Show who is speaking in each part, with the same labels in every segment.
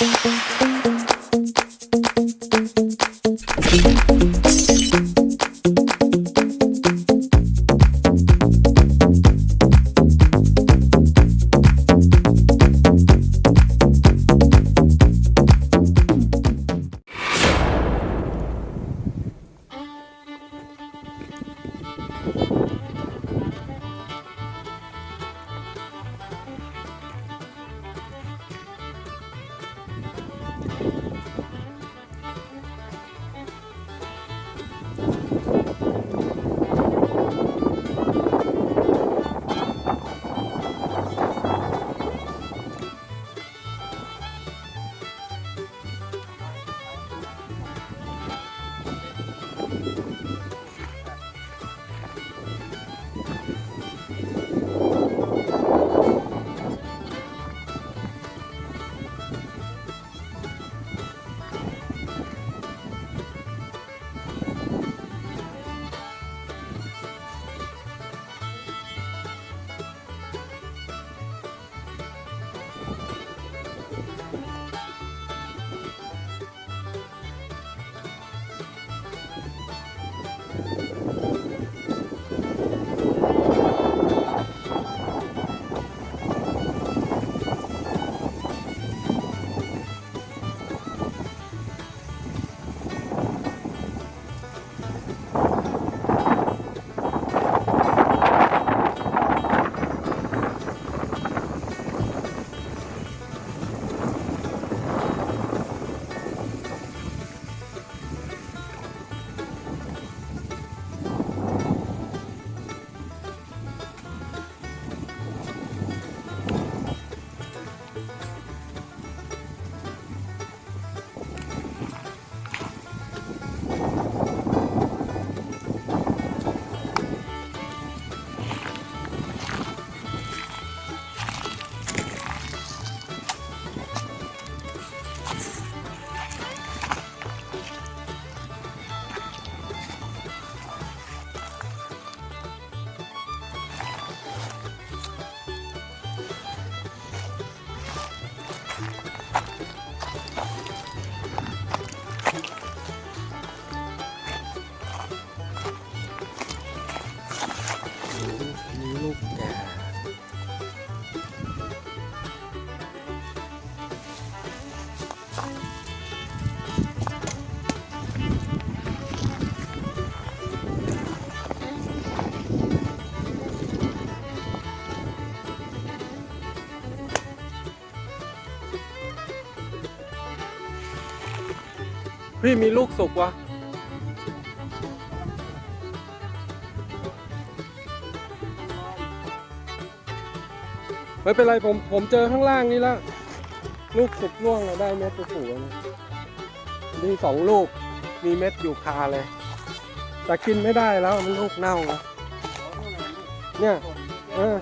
Speaker 1: มี พี่มีลูกสุกวะไม่เป็นไรผมผมเจอข้างล่างนี่แล้วลูกสุกร่วงแล้วได้เม็ดสูงๆนี่สองลูกมีเม็ดอยู่คาเลย แต่กินไม่ได้แล้วมันลูกเน่าเนี่ยเออ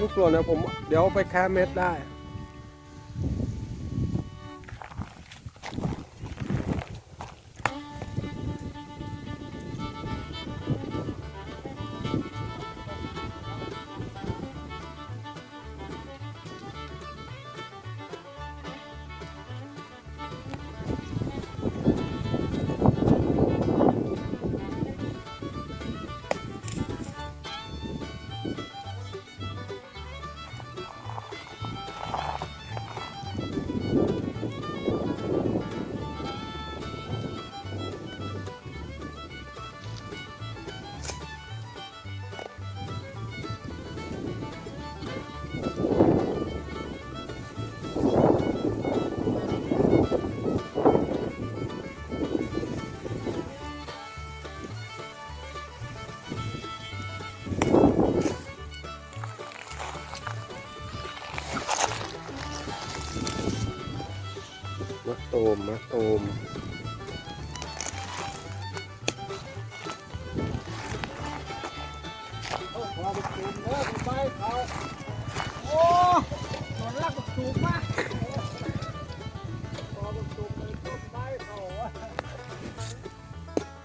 Speaker 1: ลูกหล่นเนี่ยผมเดี๋ยวไปแค่เม็ดได้ ตูมมะตูม
Speaker 2: เด้อไปเขาโอ้ตอนแรกก็จูงมากพอไปจูงไปต้นไม้เขาอะ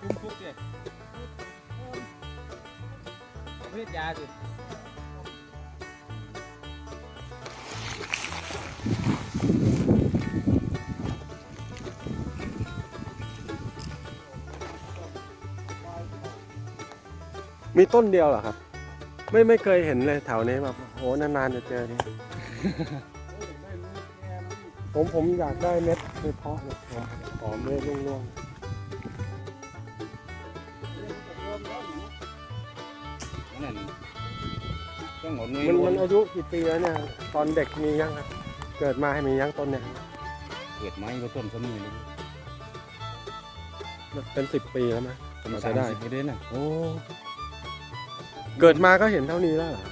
Speaker 3: ลุงทุกเนี่ยกยาสิ
Speaker 1: มีต้นเดียวเหรอครับ ไม่ไม่เคยเห็นเลยแถวนี้แบบโหนานๆจะเจอนี่ผมผมอยากได้เม็ดไปเพาะเนี่ยผมขอเม็ดร่วง
Speaker 3: นั่นต้องหมด
Speaker 1: ๆมันมันอายุกี่ปีแล้วเนี่ย ตอนเด็กมียังครับ เกิดมาให้มียังต้นเนี่ย
Speaker 3: เกิดไม้ก็ต้นสมีเลย
Speaker 1: เป็นสิบปีแล้วไหม
Speaker 3: เป็น
Speaker 1: เรา
Speaker 3: สา
Speaker 1: จะ
Speaker 3: ม
Speaker 1: ได้
Speaker 3: สิบปีเลยนะ
Speaker 1: โอ้ เกิดมาก็เห็นเท่านี้แล้วเหรอ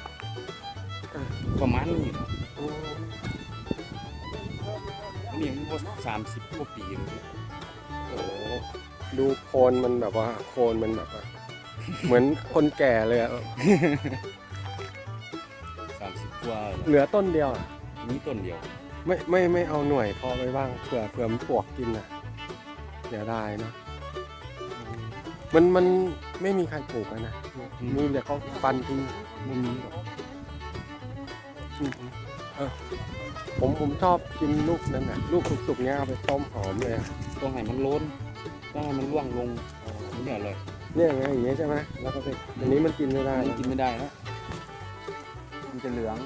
Speaker 3: ประมาณนี้นะ
Speaker 1: โอ้
Speaker 3: นี่มันก็สามสิบกว่าปีเลย
Speaker 1: โหดูโคนมันแบบว่า โคนมันแบบว่า เหมือนคนแก่เลยอะ
Speaker 3: สามสิบกว่า
Speaker 1: เหลือต้นเดียวอะ
Speaker 3: นี่ต้นเดียว
Speaker 1: ไม่ไม่ไม่เอาหน่วยเพาะไว้บ้างเผื่อเผื่อมันปวกกินอะเสียดายเนอะอืมมันมันไม่มีใครปลูกอะนะ มีแต่เขาฟันทิ้ง
Speaker 3: มันมีหรอก
Speaker 1: อืมเออผมผมชอบกินลูกนั้นน่ะลูกสุกๆเนี้ยเอาไปต้มหอมเลยอะ
Speaker 3: ต้องให้มันโล้นต้องให้มันร่วงลงเนี่ยเลย
Speaker 1: เนี่ยไงอย่างเงี้ยใช่ไหมแล้วก็ไปอันนี้มันกินไม่ได้
Speaker 3: มัน
Speaker 1: นะ
Speaker 3: กินไม่ได้แล้วมันจะเหลือง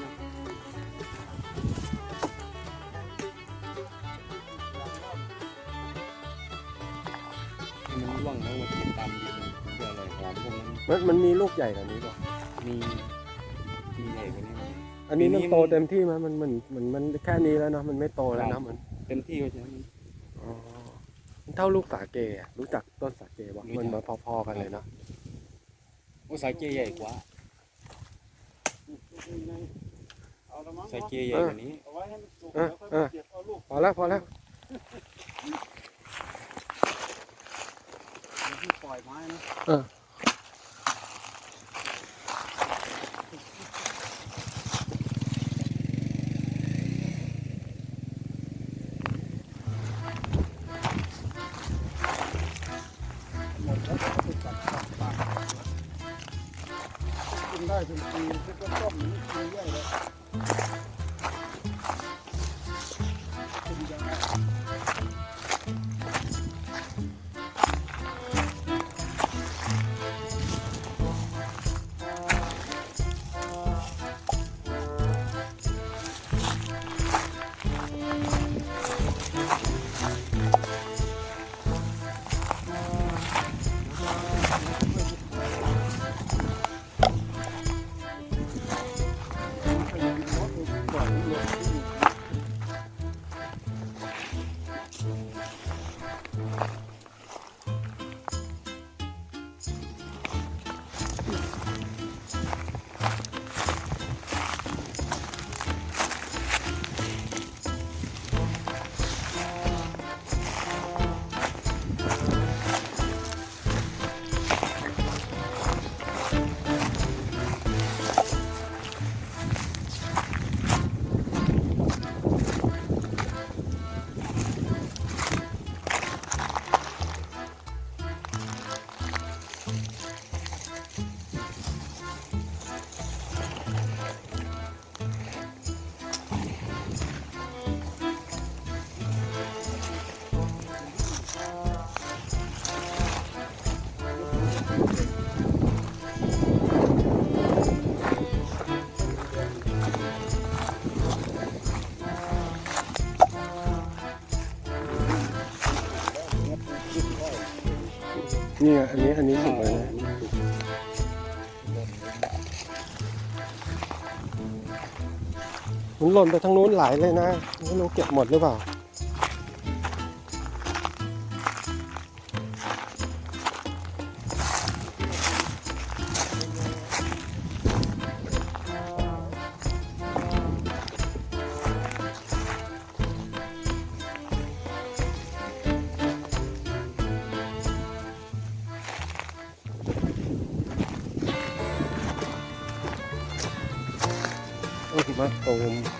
Speaker 3: มพวกนั้น
Speaker 1: มันมันมีลูกใหญ่กว่านี้ป่ะ
Speaker 3: มีมีใหญ่กว่านี้ไหม
Speaker 1: อันนี้มัน
Speaker 3: ปีนี้
Speaker 1: โตเต็มที่ไหมมันมันมันมันแค่นี้แล้วเนาะมันไม่โตแล้ว
Speaker 3: ครั
Speaker 1: นะ
Speaker 3: บ
Speaker 1: มัน
Speaker 3: เต็มที่ก็ใช่
Speaker 1: อ๋อมันเท่าลูกสาเกอะรู้จักต้นสาเกป่ะ
Speaker 3: รู้จัก
Speaker 1: มันมาพอๆกันเลยเนาะ
Speaker 3: โอ้สายเกยใหญ่กว่า
Speaker 2: เอาละมั้ง
Speaker 3: สายเกยใหญ่กว่านี้
Speaker 2: เอาไว้ให้มันสุก
Speaker 1: เอ
Speaker 2: แล้
Speaker 1: อ
Speaker 2: วค่อย
Speaker 1: เออ
Speaker 2: เก็บเอาลูก
Speaker 1: พอแล้วพอแล้ว
Speaker 2: ที่ปล่อยไม้นะ
Speaker 1: เออ
Speaker 2: ได้เป็นปีที่ก็ต้มนี่กินเรื่อยเลย família. นี่ย
Speaker 1: อันนี้อันนี้สุกแล้วนะมันหล่นไปทางนู้นหลายเลยนะไม่รู้เก็บหมดหรือเปล่า อ้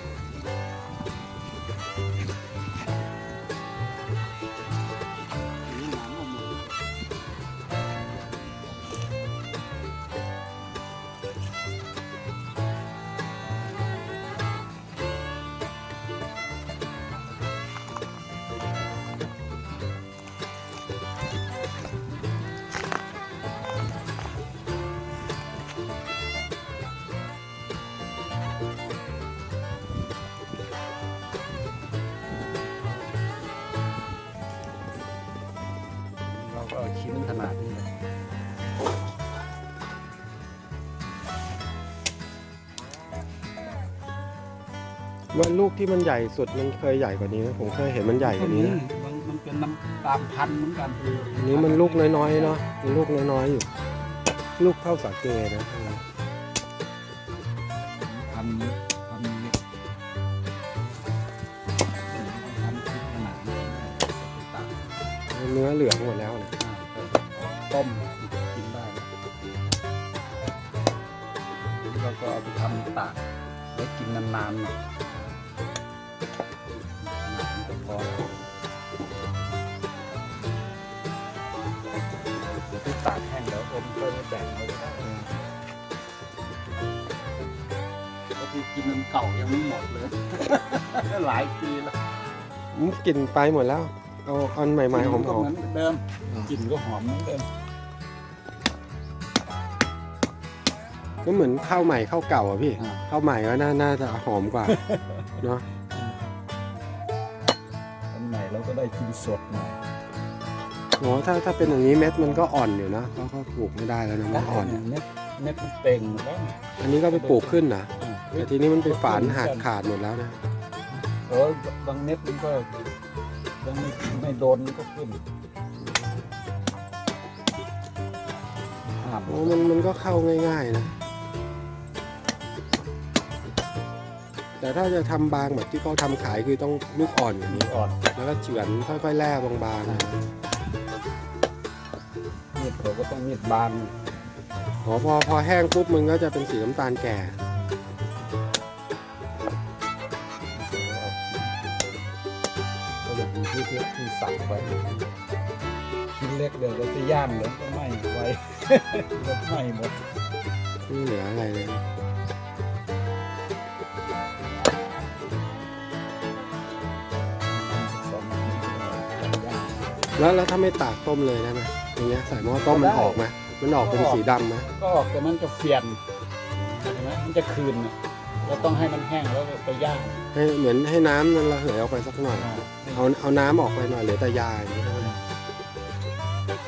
Speaker 1: ว่าลูกที่มันใหญ่สุดมันเคยใหญ่กว่านี้ไหมผมเคยเห็นมันใหญ่กว่านี้นะ
Speaker 2: มันมันเป็นน้ำตามพันธุ์เหมือนกัน
Speaker 1: อันนี้มันลูกน้อยๆเนาะมันลูกน้อยๆอยู่ ลูกเท่าสาเกนะ
Speaker 2: พันธุ์พันธุ์เล็กพันธุ์ขนาดนี้ต่าง
Speaker 1: เนื้อเหลืองหมดแล้วนะ
Speaker 2: ๆต้มกินได้แล้วก็เอาไปทำตากไว้กินนานๆหน่อย ตากแห้งเดี๋ยวอมก็จะแบ่งไว้ได้ก็ที่กินมันเก่ายังไม่หมดเลย หลายปีแล้ว
Speaker 1: อืมกลิ่นไปหมดแล้ว เอาอันใหม่ๆหอม
Speaker 2: ก็เหมือนเดิม
Speaker 1: อ่า
Speaker 2: กลิ่นก็หอมเหมือนเดิม
Speaker 1: ๆก็เหมือนข้าวใหม่ข้าวเก่าอะพี่
Speaker 2: อ่า
Speaker 1: ข้าวใหม่ก็น่าน่าจะหอมกว่าเนาะ
Speaker 2: อันไหนเราก็ได้กินสดหน่อย
Speaker 1: โอ้ถ้าถ้าเป็นอย่างนี้เม็ดมันก็อ่อนอยู่นะก็ก็ปลูกไม่ได้แล้วนะมันอ่อน
Speaker 2: เม็ดเม็ดมันเต็งหมดแล้ว
Speaker 1: อันนี้ก็ไปปลูกขึ้นนะ
Speaker 2: อ่า
Speaker 1: แต่ทีนี้มันไปฝานหักขาดหมดแล้วนะ
Speaker 2: โอ้ยบางเม็ดมันก็ยังไม่ไม่โดนมันก็ขึ้นห้าม
Speaker 1: โอ้มันมันก็เข้าง่ายๆนะ แต่ถ้าจะทำบางแบบที่เขาทำขายคือต้องลูกอ่อนอย่างนี้
Speaker 2: อ่อน
Speaker 1: แล้วก็เฉือนค่อยๆแล่บางๆนะ
Speaker 2: มีดเรา ก็ต้องมีดบาง
Speaker 1: อ๋อพอพอแห้งปุ๊บมันก็จะเป็นสีน้ำตาลแก่
Speaker 2: ก็อย่างที่ที่ที่สั่งไว้ชิ้นเล็กเดี๋ยวเราจะย่างเดี๋ยวก็ไหม้ไว้ก็ไหม้หมด
Speaker 1: ไม่เหลืออะไรเลย แล้วแล้วถ้าไม่ตากต้มเลยได้ไหมอย่างเงี้ยใส่หม้อต้มมันออกไหมมันออกเป็นสีดำไหม
Speaker 2: ก็ออกแต่มันจะเฟียนเห็นไหมมันจะคืนน่ะเราต้องให้มันแห้งแล้วไปย่าง
Speaker 1: ให้เหมือนให้น้ำมันระเหยออกไปสักหน่อย เอาเอาน้ำออกไปหน่อยเหลือแต่ยาอย่างนี้ใช่ไหม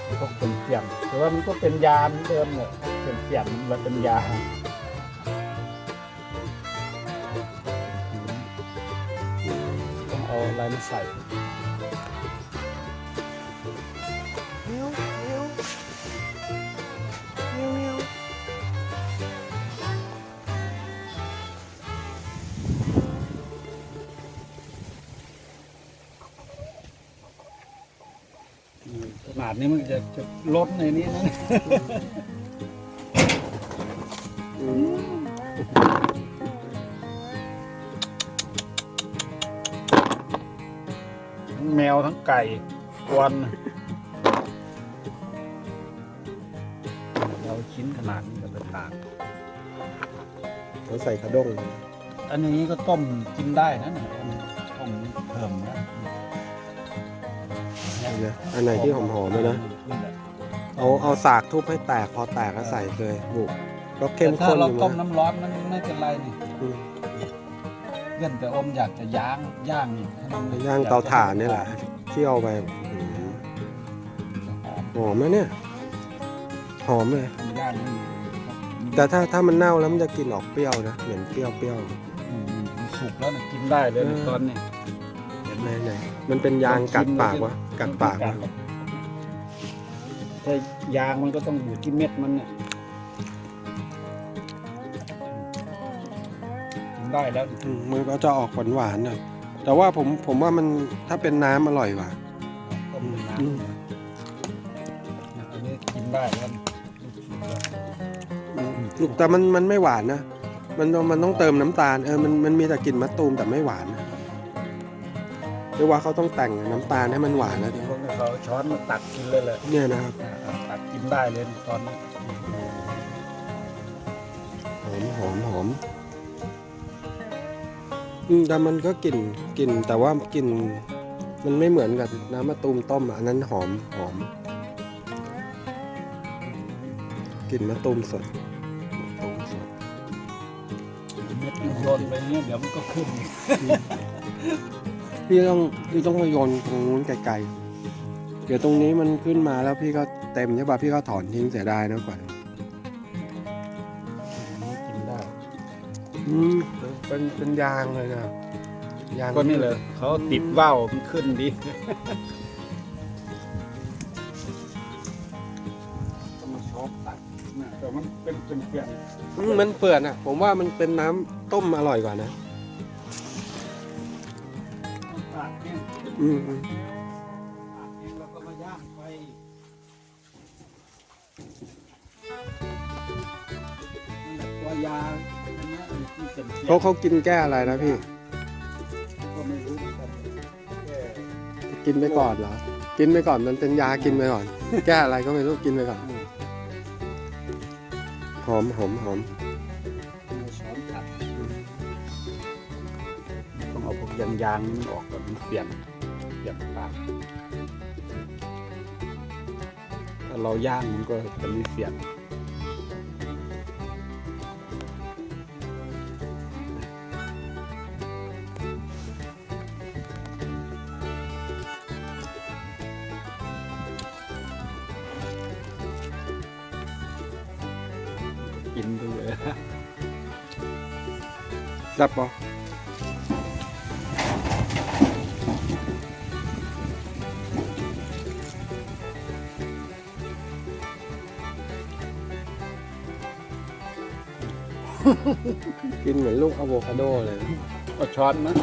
Speaker 2: มันก็เป็นเปลี่ยนแต่ว่ามันก็เป็นยาเหมือนเดิมเลยเป็นเปลี่ยนมันเป็นยาต้องเอาอะไรมาใส่ ขนาดนี้มันจะจะลดในนี้นะ
Speaker 1: อืม
Speaker 2: ทั้งแมวทั้งไก่กวนเราชิ้นขนาดนี้ก็เป็นต่าง
Speaker 1: เราใส่กระด้ง
Speaker 2: อันนี้ก็ต้มกินได้นะเนี่ย นะ
Speaker 1: อันไหนที่หอมๆเลยนะเอาเอาสากทุบให้แตกพอแตกก็ใส่เลยบุกก็เข้ม
Speaker 2: แต่ถ้า
Speaker 1: ข้นอ
Speaker 2: เรา
Speaker 1: ยู่
Speaker 2: ต้ม
Speaker 1: นะ
Speaker 2: น้ำร้อนมันไม่เป็นไรนี่
Speaker 1: อืม
Speaker 2: เพื่อนแต่อมอยากจะย่างย่างนี่ให้มัน
Speaker 1: ย่างเตาถ่านนี่แหละเคี่ยวไปอืมหอมไหมเนี่ย หอมเลย
Speaker 2: ย่างนี่
Speaker 1: แต่ถ้าถ้ามันเน่าแล้วมันจะกลินออกเปรี้ยวนะเหมือนเปรี้ยวเปรี้ยว
Speaker 2: อืมมันสุกแล้วนะกินได้เลย
Speaker 1: เออ
Speaker 2: ตอนนี้เห็นไห
Speaker 1: ไห
Speaker 2: ม
Speaker 1: นไหนมันเป็นยางกัดปากวะ กัดปากวะ
Speaker 2: ถ้ายางมันก็ต้องอยู่ที่เม็ดมันเนี่ยกินได้แล้ว
Speaker 1: อืมมันก็จะออกหวานหวานๆหน่อยแต่ว่าผมผมว่ามันถ้าเป็นน้ำอร่อยกว่า
Speaker 2: ต้มน้
Speaker 1: อืมำ
Speaker 2: อันนี้กินได้แล้ว
Speaker 1: อืมแต่มันมันไม่หวานนะ มันมันต้องเติมน้ำตาลเออมันมันมีแต่กลิ่นมะตูมแต่ไม่หวานนะเรียกว่าเขาต้องแต่งน้ำตาลให้มันหวานแล้วดิ
Speaker 2: พวกนี้เขาช้อนมาตักกินเลยแหละ
Speaker 1: เนี่ยนะครับ
Speaker 2: อ่าตักกินได้เลยตอนนี้
Speaker 1: หอมหอมหอมอืมแต่มันก็กลิ่นกลิ่นแต่ว่ากลิ่นมันไม่เหมือนกับน้ำมะตูมต้มอะอันนั้นหอมหอมกลิ่นมะตูมสดมะตูมสด
Speaker 2: เม็ดมันโยนไปเนี่ยเดี๋ยวมันก็ขึ้น
Speaker 1: พี่ต้องพี่ต้องมาโยนตรงนู้นไกลๆ เดี๋ยวตรงนี้มันขึ้นมาแล้วพี่ก็เต็มใช่ป่ะพี่ก็ถอนทิ้งเสียดายนะก่อน
Speaker 2: อันนี้กินได้
Speaker 1: อืมเป็นเป็นยางเลยนะยาง
Speaker 2: ก็นี่เลยเขาติดว่าวมันขึ้นดีต้องมาชอบตัดนะแต่มันเป็นเป็นเปลี่ยน
Speaker 1: อืมมันเปื่อนอะ ผมว่ามันเป็นน้ำต้มอร่อยกว่านะ อืมอืม
Speaker 2: ตากแห้งแล้วก็มาย่างไฟนั่นแหละตัวยาอันเนี้ยที่เป็นเปลี่ยน
Speaker 1: เขาเขากินแก้อะไรนะพี่
Speaker 2: ก็ไม่รู้เหมือนกันแค่
Speaker 1: กินไปก่อนเหรอ กินไปก่อนมันเป็นยากินไปก่อน แก้อะไรก็ไม่รู้กินไปก่อนหอมหอมหอม
Speaker 2: มาช้อนตัดต้องเอาพวกยางยางๆนี่มันออกก่อนมันเปลี่ยน เปลี่ยนปากถ้าเราย่างมันก็จะมีเสียงกินไปเลย
Speaker 1: จับปอ กินเหมือนลูกอะโวคาโดเลย
Speaker 2: ก็ช้อนนะ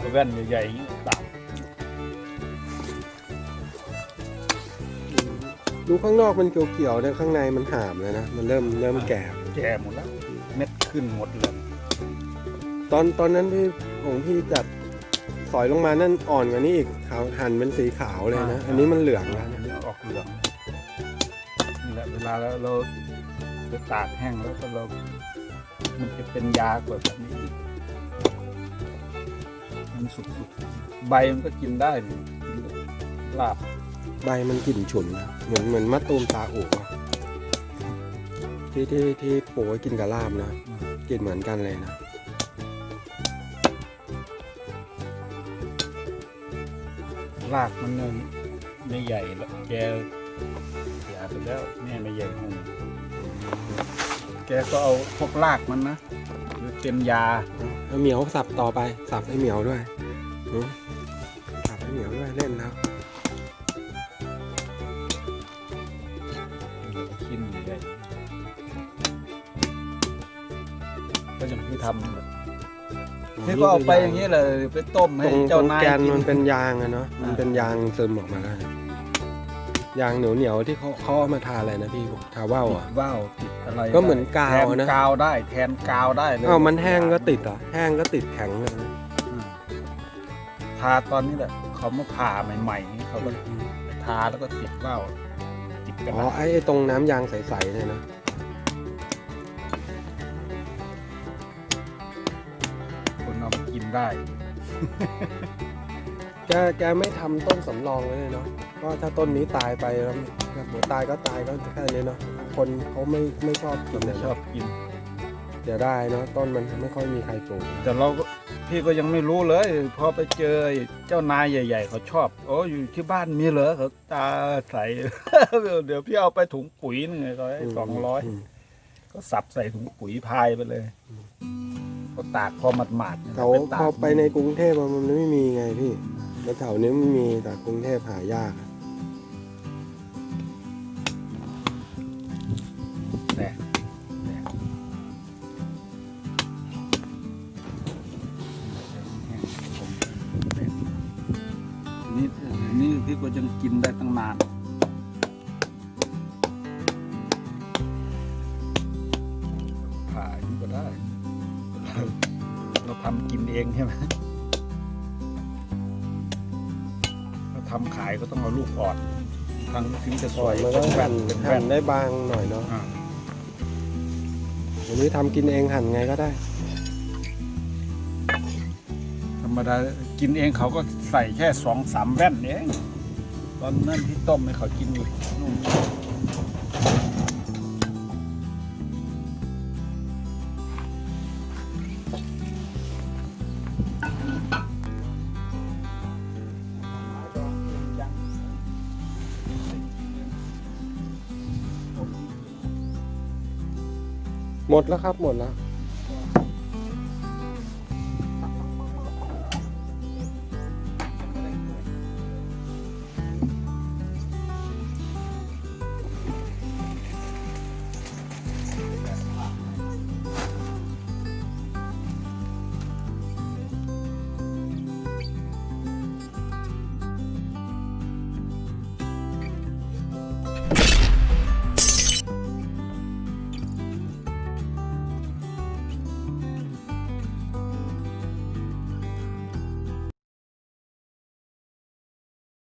Speaker 2: ก็แว่นใหญ่ๆอย่างนี้ตัด
Speaker 1: ดูข้างนอกมันเขียวๆนะข้างในมันหามเลยนะ มันเริ่มเริ่มแก่
Speaker 2: แก่หมดแล้ว เม็ดขึ้นหมดเลย
Speaker 1: ตอนตอนนั้นพี่ของพี่จัด สอยลงมานั่นอ่อนกว่านี้อีกขาวหั่นเป็นสีขาวเลยนะ อันนี้มันเหลืองแล้ว
Speaker 2: อั
Speaker 1: นะ
Speaker 2: นนี้ออกเหลืองนี่แหละเวลาเราเราเราตากแห้งแล้วก็เรามันจะเป็นยากว่าแบบนี้อีกมันสุกๆใบมันก็กินได้นี่ลาบ
Speaker 1: ใบมันกลิ่นฉุนนะเหมือนเหมือนมะตูมตาอู่อะที่ที่ที่ปลูกไว้กินกับลาบนะกลิ่นเหมือนกันเลยนะ
Speaker 2: รากมันเนี่ยไม่ใหญ่แล้วแกเสียไปแล้วแม่ไม่ใหญ่หงแกก็เอาพวกรากมันนะหรือเป็นยา
Speaker 1: เอาเหมียวสับต่อไป สับให้เหมียวด้วยหือสับให้เหมียวด้วยเล่นแล้ว
Speaker 2: ก็เอาไปอย่างนี้เลยไปต้ม
Speaker 1: ต
Speaker 2: ให้
Speaker 1: รงต
Speaker 2: เจ้า
Speaker 1: รง
Speaker 2: นาย
Speaker 1: แกน
Speaker 2: กิน
Speaker 1: มันเป็นยางอะเนาะมัน
Speaker 2: อ่า
Speaker 1: เป็นยางซึมออกมาแล้วยางเหนียวเหนียวๆที่เขาเขาเอามาทาอะไรนะพี่ทาว่าวอะ
Speaker 2: ว่าวติดอะไร
Speaker 1: ก็เหมือนกาว
Speaker 2: แท
Speaker 1: นะ
Speaker 2: กาวได้แทนกาวได้เลย
Speaker 1: อ้าวมันแห้งก็ติดเหรอะแห้งก็ติดแข็งเลย
Speaker 2: อืมทาตอนนี้แหละเขามาผ่าใหม่ๆนี่เขาก็ทาแล้วก็ติดว่าวติดกระ
Speaker 1: อ๋อ
Speaker 2: ดาษ
Speaker 1: ไอ้ไอ้ตรงน้ำยางใสๆเนี่ยนะ
Speaker 2: ได้
Speaker 1: แกแกไม่ทำต้นสำรองไว้เลยเนาะก็ถ้าต้นนี้ตายไปแล้วหัวตายก็ตายก็แค่นี้เนาะคนเขาไม่ไม่ชอบกิน
Speaker 2: ไม่
Speaker 1: นะ
Speaker 2: ชอบกิน
Speaker 1: เดี๋ยวได้เนาะต้นมันไม่ค่อยมีใครปลูก
Speaker 2: แต่เราก็พี่ก็ยังไม่รู้เลย พอไปเจอไอ้เจ้านายใหญ่ ๆ เขาชอบโอ้อยู่ที่บ้านมีเหรอเขาตาใส เดี๋ยวพี่เอาไปถุงปุ๋ยหนึงไงเขาให้สองร้อย
Speaker 1: ม
Speaker 2: ก็สับใส่ถุงปุ๋ยพายไปเลยก็ตากพอหมาดๆนี่ย
Speaker 1: เขา
Speaker 2: ตาก
Speaker 1: พอไปในกรุงเทพอะมันไม่มีไงพี่แล้วแถวนี้มันมีแต่กรุงเทพหายากอะ
Speaker 2: แต่แต่นี่นี่พี่ก็ยังกินได้ตั้งนาน องใช่ไหมเราทำขายก็ต้องเอาลูกอ่อนทางถึงจะส
Speaker 1: ก่อ
Speaker 2: วนย
Speaker 1: มันก็
Speaker 2: เป็นแว่
Speaker 1: หั่
Speaker 2: น
Speaker 1: น
Speaker 2: เป็น
Speaker 1: หั่
Speaker 2: แว่
Speaker 1: น
Speaker 2: น
Speaker 1: ได้บางหน่อยเนาะ
Speaker 2: อ่า
Speaker 1: วันนี้ทำกินเองหั่นไงก็ได้
Speaker 2: ธรรมดากินเองเขาก็ใส่แค่สองสามแว่นเอง ตอนนั้นที่ต้มให้เขากินอยู่นู่น
Speaker 1: หมดแล้วครับหมดแล้ว